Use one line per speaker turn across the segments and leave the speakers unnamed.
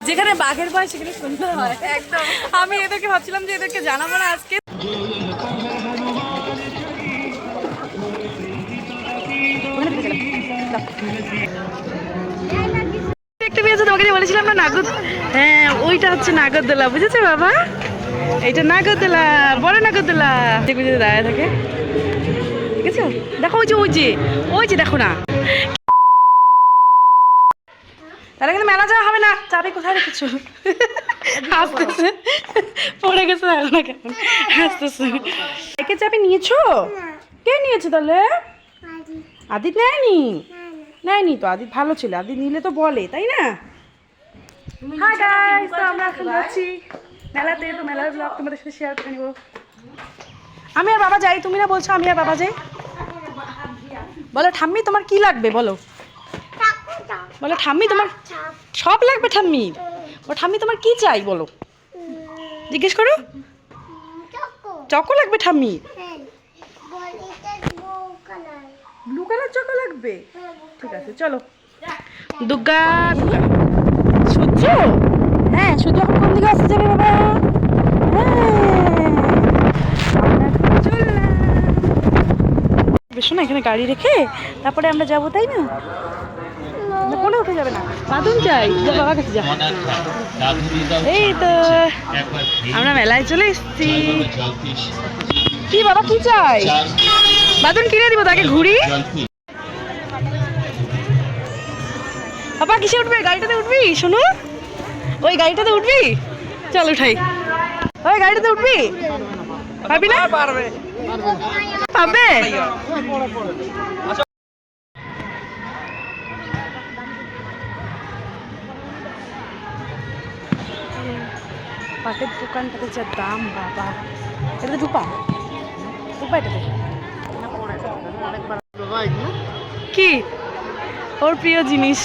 যেখানে বাঘের ভয় সেখানে সুন্দর হয়। একদম। আমি এদেরকে ভাবছিলাম যে এদেরকে জানাব না আজকে। একটা বিয়ে আছে তোমাকে বলেছিলাম না নাগদ হ্যাঁ ওইটা হচ্ছে নাগরদোলা বুঝেছ বাবা? এইটা নাগরদোলা বড় নাগরদোলা দেখবে যদি দাঁড়ায় থাকে। ঠিক আছে দেখো ওই যে ওই যে ওই যে দেখো না। তাহলে কিন্তু মেলা যাওয়া হবে না। চাবি কোথায় রেখেছো হাসতেছে। পড়ে গেছে দেখো না কেমন হাসতেছে। একে চাবি নিয়েছো? কে নিয়েছে তাহলে? আদিত নেয়নি? নেয়নি তো আদিত ভালো ছিল। আদিত নিলে তো বলে তাই না? গাইস তো আমরা এখন যাচ্ছি মেলাতে। তো মেলার ব্লগ তোমাদের সাথে শেয়ার করে নিব। আমি আর বাবা যাই তুমি না বলছো আমি আর বাবা যাই? বলো ঠাম্মি তোমার কি লাগবে? বলো। বলো ঠাম্মি তোমার সব লাগবে ঠাম্মি। ও ঠাম্মি তোমার কি চাই বলো? জিজ্ঞেস করো। চকো লাগবে ঠাম্মি? ব্লু কালার চকো লাগবে? ঠিক আছে চলো। দুর্গা দুর্গা। সূর্য? হ্যাঁ সূর্য এখন কোন দিকে আসতে যাবে বাবা? হ্যাঁ। বেশ না এখানে গাড়ি রেখে তারপরে আমরা যাব তাই না, কোনে উঠে যাবে না। বাদুন যাই, যা বাবা কাছে যা। এই তো, আমরা মেলায় চলে এসেছি। কি বাবা, কি চাই? বাদুন কিনে দিব তাকে ঘুরি বাবা, কিসে উঠবে? গাড়িটাতে উঠবি? শোনো। ওই গাড়িটাতে উঠবি? চল উঠাই। ওই গাড়িটাতে উঠবি? পারবি না? পারবে। পাবে পাটের দোকানটাতে যা দাম, বাবা। এটাতে দুপা দুপা এটাতে? কি? ওর প্রিয় জিনিস।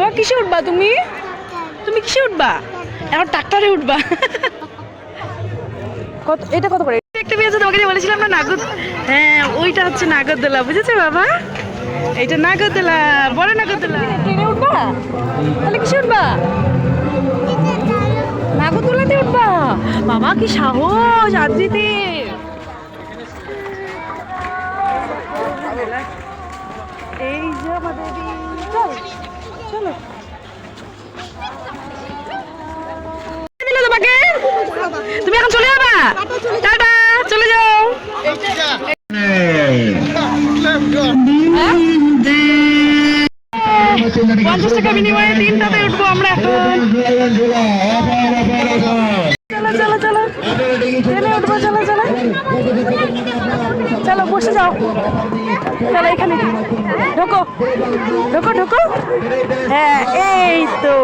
ও কিসে উঠবা তুমি? তুমি কিসে উঠবা? এখন ট্রাক্টরে উঠবা। কত, এটা কত করে? একটা বিয়ে তোমাকে বলেছিলাম না নাগর হ্যাঁ ওইটা হচ্ছে নাগরদোলা, বুঝেছ বাবা? এইটা নাগরদোলা, বড় নাগরদোলা। ট্রেনে উঠবা? তাহলে কিসে উঠবা? নাগরদোলাতে উঠবা বাবা কি সাহস আদ্রিতে এই যে আমাদের চল চলো। তোমাকে তুমি এখন চলে যাবা টাটা চলে যাও পঞ্চাশ টাকা বিনিময়ে তিনটাতে উঠবো আমরা এখন। চলো বসে যাও। চলো, এখানে ঢোকো ঢোকো ঢোকো। হ্যাঁ এই তো।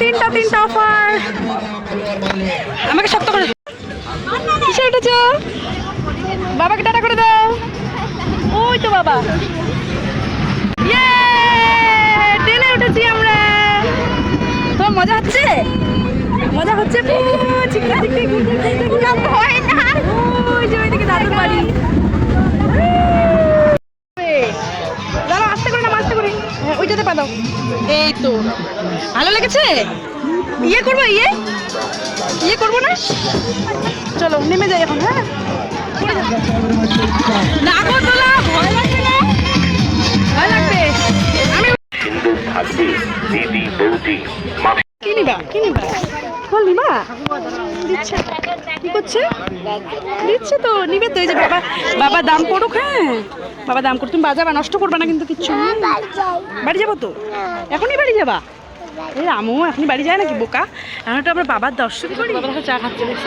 তিনটা তিনটা অফার। আমাকে শক্ত করে বাবাকে টাটা করে দাও। ওই তো বাবা ট্রেনে উঠেছি আমরা। তোমার মজা হচ্ছে? মজা হচ্ছে আস্তে হ্যাঁ এই তো। ভালো লেগেছে? ইয়ে করব ইয়ে? ইয়ে করব না? চলো, নেমে যাই এখন হ্যাঁ?
হিন্দু থাকবে দিদি বৌদি
কি নিবা? কি নিবা? বল নিবা? দিচ্ছে। কি করছে? দিচ্ছে তো নিবে তো এই যে বাবা বাবা দাম করুক হ্যাঁ। বাবা দাম করুক তুমি বাজাবা নষ্ট করবে না কিন্তু কিচ্ছু বাড়ি যাব তো? এখনই বাড়ি যাবা? এই আমু এখনই বাড়ি যায় নাকি বোকা? এখন তো আমরা বাবার দর্শন করি। বাবা চা খাচ্ছে দেখছ?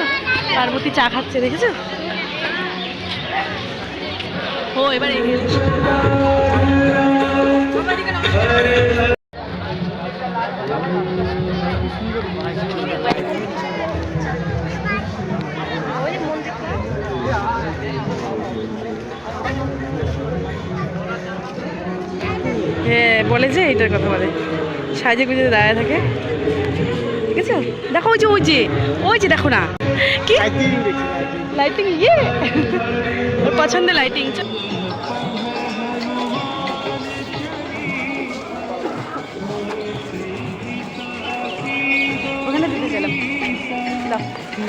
পার্বতী চা খাচ্ছে দেখেছ? ও এবার হ্যাঁ বলে যে এইটার কথা বলে। সাজে গুজে দাঁড়ায় থাকে। ঠিক আছে? দেখো ওই যে ওই যে ওই যে দেখো না। কি? লাইটিং ইয়ে। ওর পছন্দের লাইটিং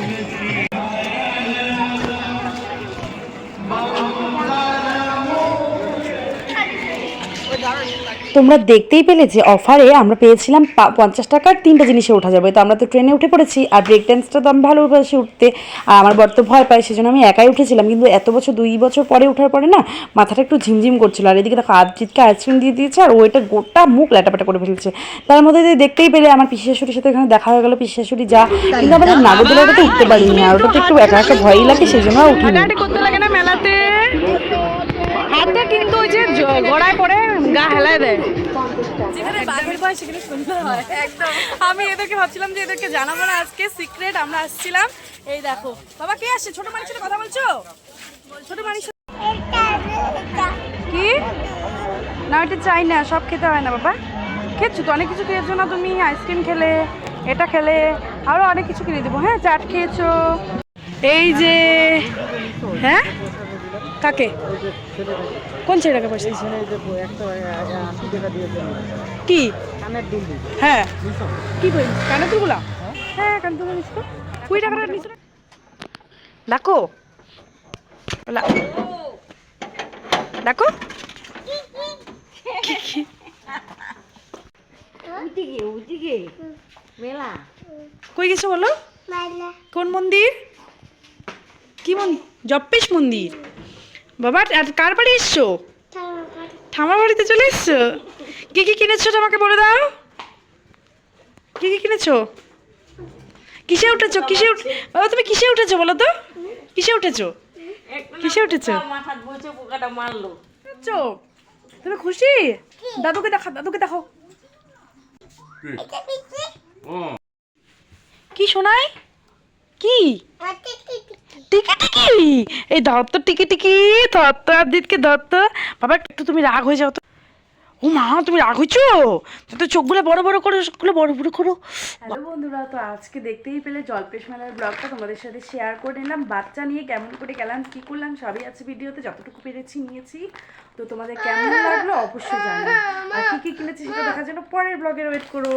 দাও তোমরা দেখতেই পেলে যে অফারে আমরা পেয়েছিলাম পঞ্চাশ টাকার তিনটা জিনিসে ওঠা যাবে। তো আমরা তো ট্রেনে উঠে পড়েছি আর ব্রেক ড্যান্সটা তো আমি ভালোবাসি উঠতে। আর আমার বর তো ভয় পায়, সেজন্য আমি একাই উঠেছিলাম। কিন্তু এত বছর, দুই বছর পরে ওঠার পরে না, মাথাটা একটু ঝিমঝিম করছিল। আর এদিকে দেখো আদিতকে আইসক্রিম দিয়ে দিয়েছে আর ওইটা গোটা মুখ ল্যাটাপাটা করে ফেলছে। তার মধ্যে দেখতেই পেলে আমার পিসি শাশুড়ির সাথে এখানে দেখা হয়ে গেলো। পিসি শাশুড়ি যা। কিন্তু আমাদের নাগরদোলাটাতে উঠতে পারিনি আর ওটা তো একটু একা একা ভয়ই লাগে সেই জন্য উঠিনি।
মেলাতে হাতে কিন্তু ওই যে জ- গড়ায় পড়ে গা হেলায় দেয়
যেখানে বাঘের ভয় সেখানে সুন্দর হয়। একদম। আমি এদেরকে ভাবছিলাম যে এদেরকে জানাব না আজকে সিক্রেট আমরা আসছিলাম। এই দেখো বাবা কে আসছে? ছোট মানুষের কথা বলছো? ছোট মানুষ কি? না এটা চাই না সব খেতে হয় না বাবা। খেয়েছো তো? অনেক কিছু খেয়েছো না তুমি? আইসক্রিম খেলে এটা খেলে আরও অনেক কিছু কিনে দেবো। হ্যাঁ চাট খেয়েছো। এই যে হ্যাঁ? কাকে? কোন ছেলেটাকে পয়সা কি? হ্যাঁ। কি বই? কানের দুলগুলা? হ্যাঁ। কানের দুলগুলো নিস তো। কুড়ি টাকাটা নিস ডাকো। বলা- ডাকো। কই গেছো বলো? কোন মন্দির? কি মন্দির জপ্পেশ মন্দির। বাবা আর কার বাড়ি এসছো? ঠামার বাড়িতে চলে এসছো? কি কি কিনেছো তো আমাকে বলে দাও। কি কি কিনেছো? কিসে উঠেছো? কিসে উঠ বাবা তুমি কিসে উঠেছো বলো তো? কিসে উঠেছো? কিসে উঠেছো? উঠেছো? তুমি খুশি? দাদুকে দেখা দাদুকে দেখো। কি? শোনায় কি? টিকি টিকি! এই ধর তো টিকি টিকি ধর আদিতকে ধর বাবা একটু তুমি রাগ হয়ে যাও তো। ও মা তুমি রাগ হয়েছো? তো চোখগুলো বড় বড় করো চোখগুলো বড় বড় করো। হ্যালো বন্ধুরা তো আজকে দেখতেই পেলে জলপেশ মেলার ব্লগটা। তোমাদের সাথে শেয়ার করে নিলাম। বাচ্চা নিয়ে কেমন করে গেলাম কী করলাম সবই আছে ভিডিওতে যতটুকু পেরেছি নিয়েছি। তো তোমাদের কেমন লাগল অবশ্যই জানো আর কী কী কিনেছি সেটা দেখার জন্য পরের ব্লগের ওয়েট করো।